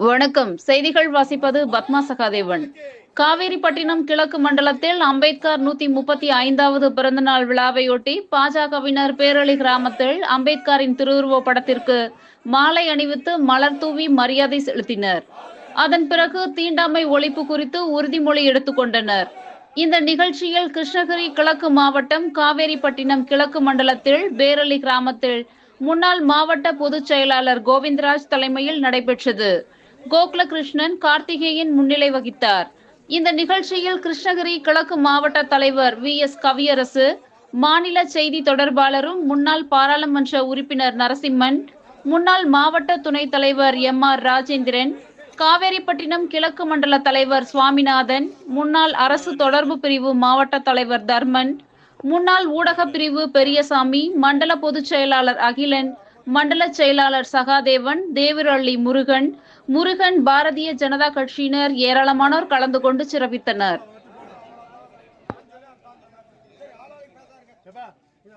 வணக்கம். செய்திகள் வாசிப்பது பத்மா சகாதேவன். காவேரிப்பட்டினம் கிழக்கு மண்டலத்தில் அம்பேத்கர் நூத்தி முப்பத்தி ஐந்தாவது பிறந்தநாள் விழாவையொட்டி பாஜகவினர் பேரளி கிராமத்தில் அம்பேத்கரின் திருவுருவ படத்திற்கு மாலை அணிவித்து மலர் தூவி மரியாதை செலுத்தினர். அதன் பிறகு தீண்டாமை ஒழிப்பு குறித்து உறுதிமொழி எடுத்துக்கொண்டனர் இந்த நிகழ்ச்சியில் கிருஷ்ணகிரி கிழக்கு மாவட்டம் காவேரிப்பட்டினம் கிழக்கு மண்டலத்தில் பேரளி கிராமத்தில் முன்னாள் மாவட்ட பொதுச் செயலாளர் கோவிந்தராஜ் தலைமையில் நடைபெற்றது. கோகுலகிருஷ்ணன் கார்த்திகேயன் முன்னிலை வகித்தார். இந்த நிகழ்ச்சியில் கிருஷ்ணகிரி கிழக்கு மாவட்ட தலைவர் வி. எஸ். கவியரசு மாநில செய்தி தொடர்பாளரும் முன்னாள் பாராளுமன்ற உறுப்பினர் நரசிம்மன் முன்னாள் மாவட்ட துணைத் தலைவர் எம். ஆர். ராஜேந்திரன் காவேரிப்பட்டினம் கிழக்கு மண்டல தலைவர் சுவாமிநாதன் முன்னாள் அரசு தொடர்பு பிரிவு மாவட்ட தலைவர் தர்மன் முன்னாள் ஊடக பிரிவு பெரியசாமி மண்டல பொதுச் செயலாளர் அகிலன் மண்டல செயலாளர் சகாதேவன் தேவிரள்ளி முருகன் முருகன் பாரதிய ஜனதா கட்சியினர் ஏராளமானோர் கலந்து கொண்டு சிறப்பித்தனர். ஏப்பா, இது